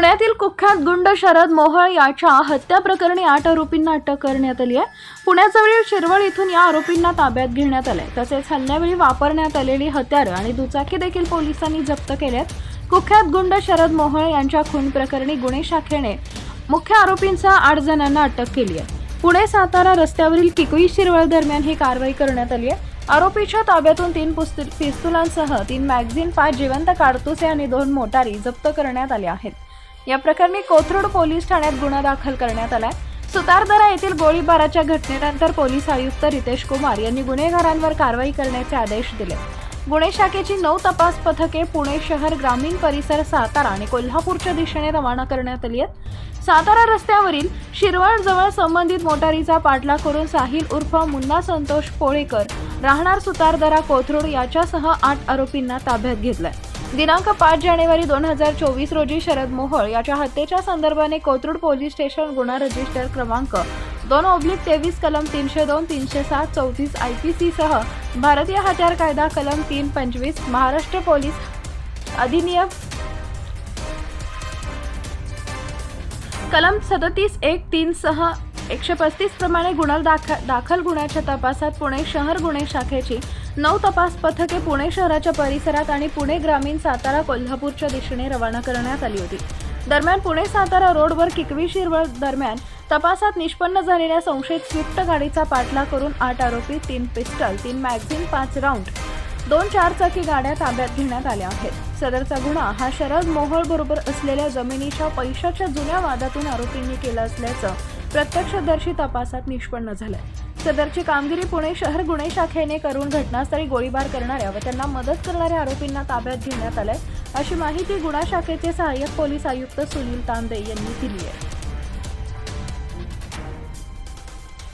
पुण्यातील कुख्यात गुंड शरद मोहळ याच्या हत्या प्रकरणी आठ आरोपींना अटक करण्यात आली आहे. पुण्याजवळील शिरवळ इथून या आरोपींना ताब्यात घेण्यात आलंय. तसेच हल्ल्यावेळी वापरण्यात आलेली हत्यारं आणि दुचाकी देखील पोलिसांनी जप्त केल्यात. कुख्यात गुंड शरद मोहळ यांच्या खून प्रकरणी गुन्हे शाखेने मुख्य आरोपींसह आठ जणांना अटक केली आहे. पुणे सातारा रस्त्यावरील किकवी शिरवळ दरम्यान ही कारवाई करण्यात आली आहे. आरोपीच्या ताब्यातून तीन पिस्तुलांसह तीन मॅगझिन पाच जिवंत काडतुसे आणि दोन मोटारी जप्त करण्यात आल्या आहेत. या प्रकरणी कोथरूड पोलीस ठाण्यात गुन्हा दाखल करण्यात आलाय. सुतारदरा येथील गोळीबाराच्या घटनेनंतर पोलीस आयुक्त रितेश कुमार यांनी गुन्हेगारांवर कारवाई करण्याचे आदेश दिले. गुन्हे शाखेची नऊ तपास पथके पुणे शहर ग्रामीण परिसर सातारा आणि कोल्हापूरच्या दिशेने रवाना करण्यात आली आहेत. सातारा रस्त्यावरील शिरवळ जवळ संबंधित मोटारीचा पाठलाग करून साहिल उर्फ मुन्ना संतोष पोळेकर राहणार सुतारदरा कोथरूड याच्यासह आठ आरोपींना ताब्यात घेतलाय. दिनांक पाच जानेवारी दोन हजार चोवीस रोजी शरद मोहोळ याच्या हत्येच्या संदर्भाने कोथरूड पोलीस स्टेशन गुन्हा रजिस्टर क्रमांक दोन ओब्लिक तेवीस कलम तीनशे दोन तीनशे सात चौतीस आय पी सी सह भारतीय हत्यार कायदा कलम तीन पंचवीस महाराष्ट्र पोलीस अधिनियम कलम सदतीस एक तीन सह एकशे पस्तीस प्रमाणे गुन्हा दाखल दाखल गुन्ह्याच्या तपासात पुणे शहर गुन्हे शाखेची नऊ तपास पथके पुणे शहराच्या परिसरात आणि पुणे ग्रामीण सातारा कोल्हापूरच्या दिशेने रवाना करण्यात आली होती. दरम्यान पुणे सातारा रोडवर किकवी शिरवळ दरम्यान तपासात निष्पन्न झालेल्या संशयित स्विफ्ट गाडीचा पाठलाग करून आठ आरोपी तीन पिस्टल तीन मॅगझिन पाच राऊंड दोन चारचाकी गाड्या ताब्यात घेण्यात आल्या आहेत. सदरचा गुन्हा हा शरद मोहोळ बरोबर असलेल्या जमिनीच्या पैशाच्या जुन्या वादातून आरोपींनी केला असल्याचं प्रत्यक्षदर्शी तपासात निष्पन्न झालंय. सदरची कामगिरी पुणे शहर गुन्हे शाखेने करून घटनास्थळी गोळीबार करणाऱ्या व त्यांना मदत करणाऱ्या आरोपींना ताब्यात घेण्यात आलंय अशी माहिती गुन्हा शाखेचे सहाय्यक पोलीस आयुक्त सुनील तांबे यांनी दिली आहे